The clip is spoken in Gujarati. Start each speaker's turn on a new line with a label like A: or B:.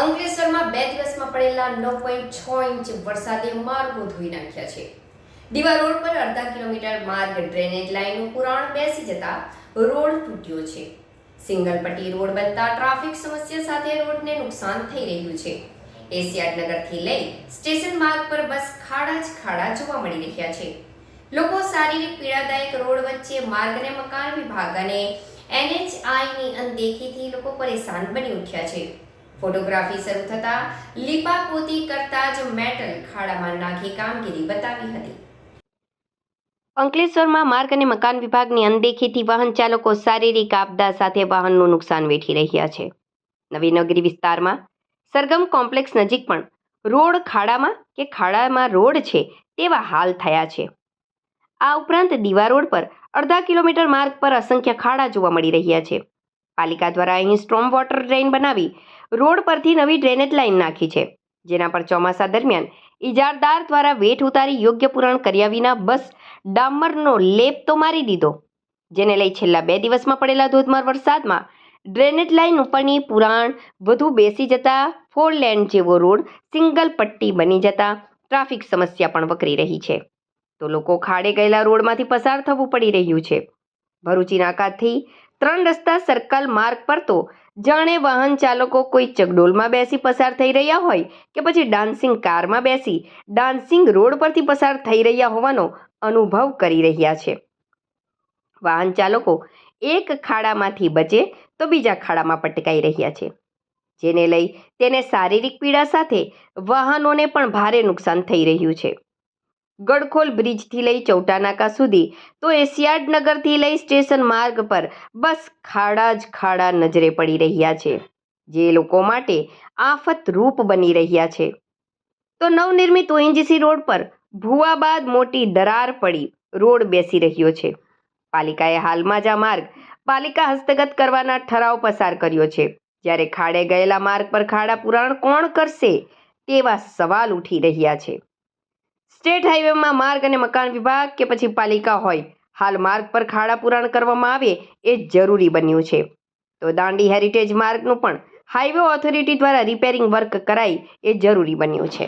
A: અંકલેશ્વરમાં બે દિવસમાં પડેલા નવ પોઈન્ટ છ ઇંચ વરસાદે માર્ગો ધોઈ નાખ્યા છે. દીવા રોડ પર અડધા કિલોમીટર માર્ગ ડ્રેનેજ લાઇનનું પુરાણ બેસી જતા રોડ તૂટ્યો છે. સિંગલ પટ્ટી રોડ બનતા ટ્રાફિક સમસ્યા સાથે રોડને નુકસાન થઈ રહ્યું છે. એશિયાડનગરથી લઈ સ્ટેશન માર્ગ પર બસ ખાડા જ ખાડા જોવા મળી રહ્યા છે. લોકો શારીરિક પીડાદાયક રોડ વચ્ચે માર્ગ અને મકાન વિભાગ અને એનએચઆઈની અનદેખીથી લોકો પરેશાન બની ઉઠ્યા છે. ફોટોગ્રાફી શરૂ થતા લીપાપોતી કરતા જ મેટલ ખાડામાં નાખી કામગીરી બતાવી હતી. અંકલેશ્વરમાં માર્ગ અને મકાન વિભાગની અનદેખીથી વાહન ચાલકો શારીરિક આપદા સાથે વાહનનું નુકસાન વેઠી રહ્યા છે. નવીનગરી વિસ્તારમાં સરગમ કોમ્પ્લેક્સ નજીક પણ રોડ ખાડામાં કે ખાડામાં રોડ છે તેવા હાલ થયા છે. આ ઉપરાંત દીવા રોડ પર અડધા કિલોમીટર માર્ગ પર અસંખ્ય ખાડા જોવા મળી રહ્યા છે. પાલિકા દ્વારા અહીં સ્ટ્રોમ વોટર ડ્રેઇન બનાવી રોડ પરથી નવી ડ્રેનેજ લાઇન નાખી છે. જેના પર ચોમાસા દરમિયાન ઇજારદાર દ્વારા વેઠ ઉતારી યોગ્ય પૂરણ કર્યા વિના બસ ડામરનો લેપ તો મારી દીધો. જેને લઈ છેલ્લા બે દિવસમાં પડેલા ધોધમાર વરસાદમાં ડ્રેનેજ લાઇન ઉપરની પુરાણ વધુ બેસી જતા ફોર લેન જેવો રોડ સિંગલ પટ્ટી બની જતા ટ્રાફિક સમસ્યા પણ વકરી રહી છે. તો લોકો ખાડે ગયેલા રોડમાંથી પસાર થવું પડી રહ્યું છે. ભરૂચી નાકાથી ત્રણ રસ્તા સર્કલ માર્ગ પર તો જાણે વાહન ચાલકો કોઈ ચગડોલમાં બેસી પસાર થઈ રહ્યા હોય કે પછી ડાન્સિંગ કારમાં બેસી ડાન્સિંગ રોડ પરથી પસાર થઈ રહ્યા હોવાનો અનુભવ કરી રહ્યા છે. વાહન ચાલકો એક ખાડામાંથી બચે તો બીજા ખાડામાં પટકાઈ રહ્યા છે. જેને લઈ તેને શારીરિક પીડા સાથે વાહનોને પણ ભારે નુકસાન થઈ રહ્યું છે. ગડખોલ બ્રિજથી લઈ ચૌટાનાકા સુધી, તો એશિયાડ નગરથી લઈ સ્ટેશન માર્ગ પર બસ ખાડા જ ખાડા નજરે પડી રહ્યા છે, જે લોકો માટે આફત રૂપ બની રહ્યા છે. તો નવનિર્મિત ઓએનજીસી રોડ પર ભૂવા બાદ મોટી દરાર પડી, રોડ બેસી રહ્યો છે. પાલિકાએ હાલમાં જ આ માર્ગ પાલિકા હસ્તગત કરવાના ઠરાવ પસાર કર્યો છે. જ્યારે ખાડે ગયેલા માર્ગ પર ખાડા પુરાણ કોણ કરશે તેવા સવાલ ઉઠી રહ્યા છે. સ્ટેટ હાઈવેમાં માર્ગ અને મકાન વિભાગ કે પછી પાલિકા હોય. હાલ માર્ગ પર ખાડા પુરાણ કરવામાં આવે એ જરૂરી બન્યું છે. તો દાંડી હેરિટેજ માર્ગનું પણ હાઈવે ઓથોરિટી દ્વારા રિપેરિંગ વર્ક કરાય એ જરૂરી બન્યું છે.